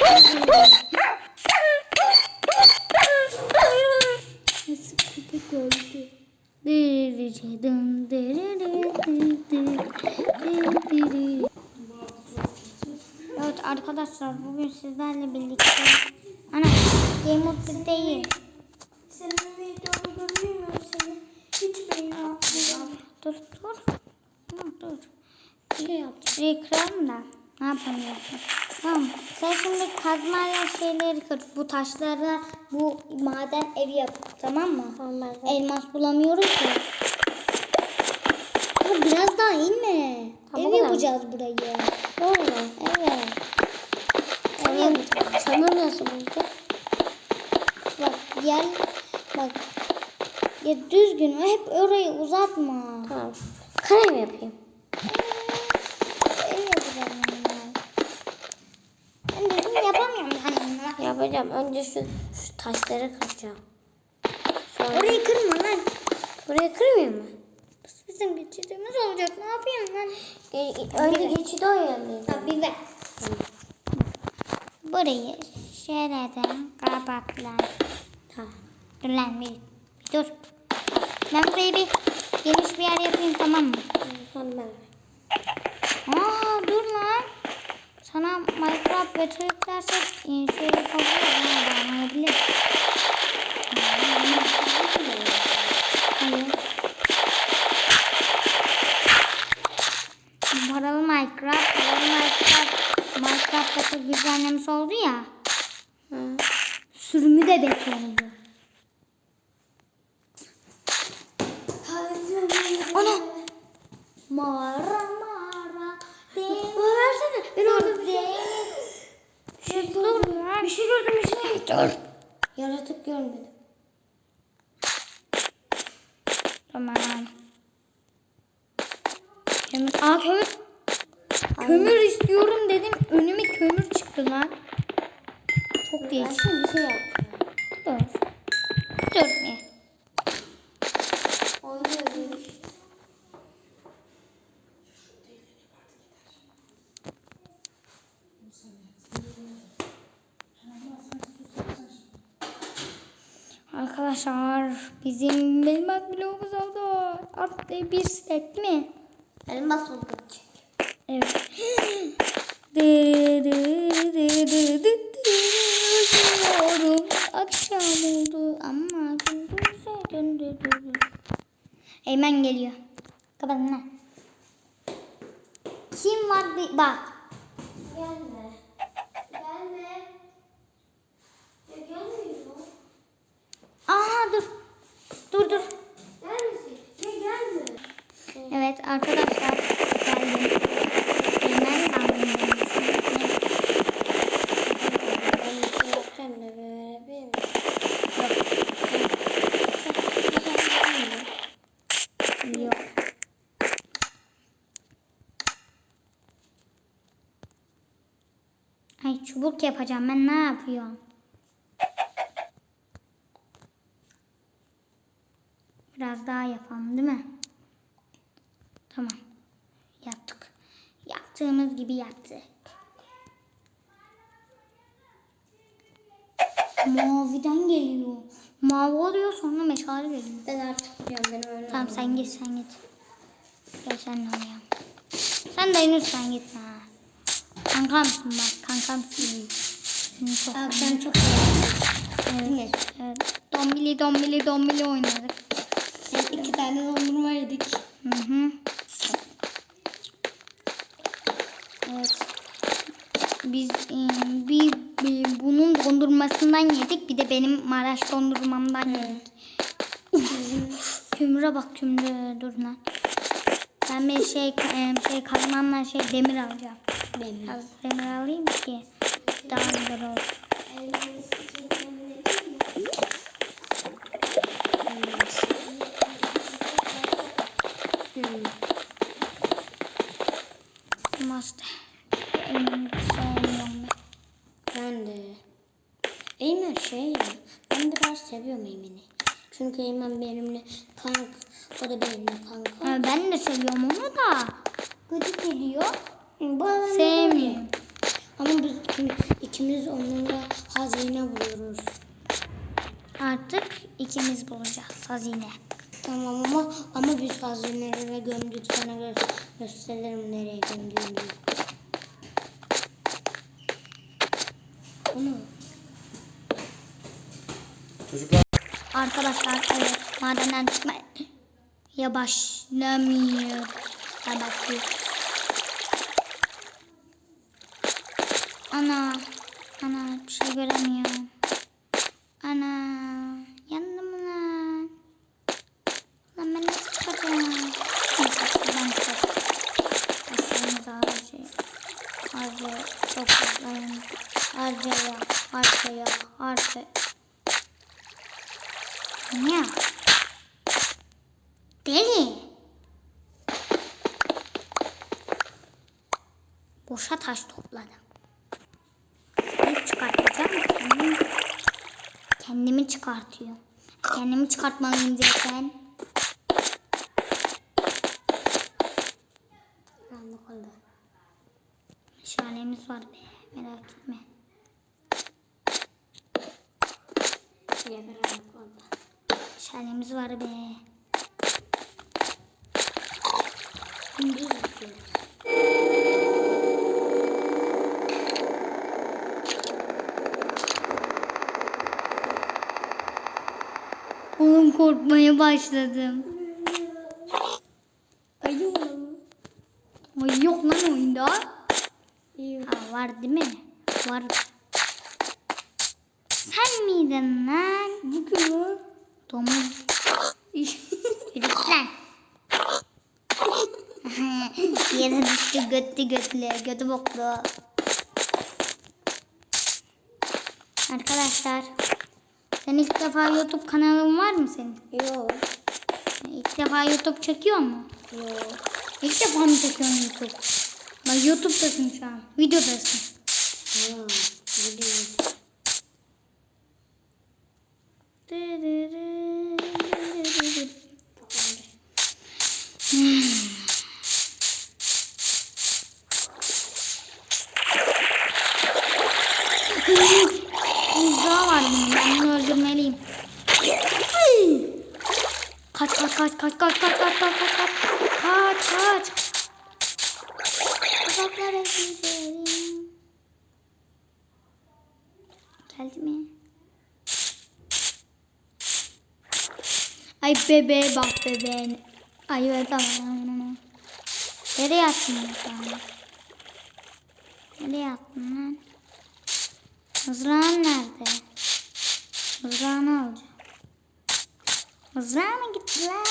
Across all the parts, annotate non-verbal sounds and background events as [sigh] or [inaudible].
Nasıl Dırırıcıdım, dırırıdı, dırırıdı. Evet arkadaşlar bugün sizlerle birlikte ana Game of the değil. Senin videonu görmüyor muyum seni? Hiç beğenmiyorum. Dur dur. Dur dur. Şey yapacağım. Şurayı kıralım da. Ne yapamıyorsun? Tamam. Sen şimdi kazmayla şeyleri kır. Bu taşlarla bu maden evi yap. Tamam mı? Tamam. Elmas bulamıyoruz ya. Daha inme. Tamam, Ev yapacağız burayı. Doğru. Evet. Ev yapacağız. Kömür nasıl buldun? Bak yer bak. Ya düzgün hep orayı uzatma. Tamam. Kare mi yapayım? Ev yapacağım ben. Ben düzgün yapamıyorum hani. Yapacağım. Önce şu, şu taşları kıracağım. Sonra Orayı kırma lan. buraya kırmıyor mu? Bizim geçidimiz olacak. Ne yapayım lan? E, e, önce geçidi oyalayacağım. Ha, bir ver. Burayı şereden kapatlar. Tamam. Dur lan bir, dur. Ben burayı bir geniş bir yer yapayım tamam mı? Tamam ben. Aa dur lan. Sana Minecraft Battle dersek e, şey yapabiliriz. Ha, anlayabilir. Hayır. Paralı Minecraft, paralı Minecraft, Minecraft Battle güzellemesi oldu ya. Hı. Sürümü de beton oldu. Ana! Mağara mağara. Bana versene. Ben orada bir şey... şey dur lan. Bir şey gördüm bir şey. Dur. Yaratık görmedim. Tamam. Kömür. Aa kömür. Kömür istiyorum dedim. Önüme kömür çıktı lan. Çok Ben değişik. şimdi bir şey yapacağım. Dur. Dur bir. Arkadaşlar bizim elmas bloğumuz oldu. Artık bir stack değil mi? Elmas buldum. Evet. [gasps] Diyorum. Akşam oldu ama gündüze döndü. Eymen geliyor. Kapatın lan. Kim var bak. Gelme. Ya gelmiyor. Aha dur. Dur dur. Evet arkadaşlar geldim. Eymen sandım. Ay çubuk yapacağım ben ne yapıyorum? Biraz daha yapalım değil mi? Tamam. Yaptık. Yaptığımız gibi yaptık. Maviden geliyor. Mavi oluyor sonra meşale geliyor. Ben artık gidiyorum benim öyle. Tamam sen git sen git. Gel sen de oraya. Sen de Yunus sen git ha. Kankamsın bak kankamsın. Seni çok Akşam çok seviyorum. evet, evet. Dombili dombili dombili oynadık. İki tane dondurma yedik. Hı hı. Evet. Biz e, bir, bir bunun dondurmasından yedik. Bir de benim Maraş dondurmamdan yedik. kömüre bak kömüre dur lan. Ben bir şey e, şey kazmamla şey demir alacağım. Benim. Az demir alayım ki daha güzel olsun. Ben. De. Eymen şey ya. Ben biraz seviyorum Eymen'i. Çünkü Eymen benimle kank. O da benimle kanka. Ha, ben de seviyorum onu da. Gıcık ediyor. Sevmiyorum. Ama biz ikimiz, ikimiz onunla hazine buluyoruz. Artık ikimiz bulacağız hazine. Tamam ama ama biz hazineleri gömdük sana gö- gösteririm nereye gömdüğümüzü. Onu Çocuklar Arkadaşlar evet madenden çıkma ya başlamıyor. Ya başlıyor. Ana. Ana bir şey göremiyorum. Ana. Yandım lan. Lan ben nasıl çıkacağım? Neyse ben çıkacağım. Başlarımızı harcayın. Harcayın. Çok toplayın. Harcaya. Harcaya. Harcaya. Ne? Deli. Boşa taş topladım. Ne çıkartacağım? Kendimi, kendimi çıkartıyor. Kendimi çıkartmalıyım zaten. karanlık oldu. Meşalemiz var be. Merak etme. Yine karanlık oldu. Meşalemiz var be. Gündüz gidiyor. Oğlum korkmaya başladım. Ayı mı? Ay yok lan oyunda. Ha var değil mi? Var. Sen miydin lan? Bu kim lan? Domuz. Lan. [laughs] [laughs] Yere düştü götlü götlü. Götü boklu. Arkadaşlar. Sen ilk defa YouTube kanalın var mı senin? Yok. İlk defa YouTube çekiyor mu? Yok. İlk defa mı çekiyorsun YouTube? Bak YouTube'dasın şu an. Videodasın. Ha, gidiyor. Mızrağı var benim. Ben bunu öldürmeliyim. Ay! Kaç kaç kaç kaç kaç kaç kaç kaç kaç kaç kaç kaç Uzaklara gidelim. Geldi mi? Ay bebe bak bebe. Ay be tamam. Nereye attın sen? Nereye attın lan? Mızrağın nerede? Mızrağını alacağım. Mızrağı mı gitti lan?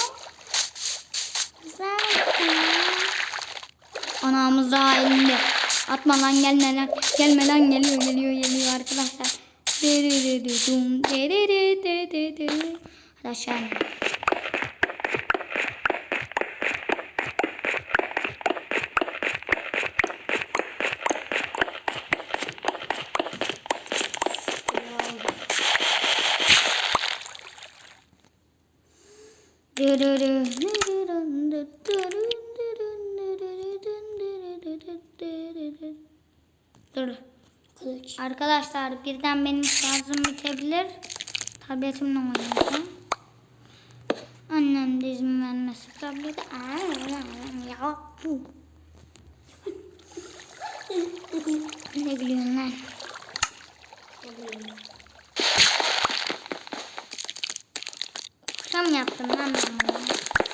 Mızrağı mı gitti lan? Ana mızrağı elinde. Atma lan gelme lan. Gelme lan geliyor geliyor geliyor arkadaşlar. Dırırırırım, Dur. Arkadaşlar birden benim şarjım bitebilir. Tabletimle oynayacağım. Annem de izin vermesi Ya. ne gülüyorsun lan? Tam yaptım lan ben bunu.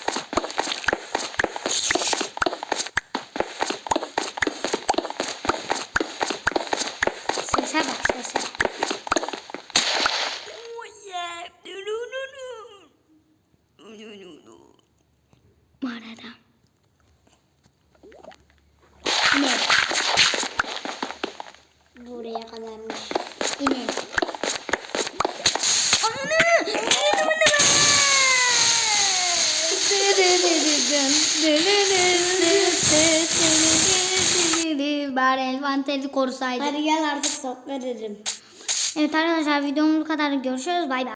Bari envanteri korusaydım. Hadi gel artık sohbet edelim. Evet arkadaşlar videomuz bu kadar. Görüşürüz. Bay bay.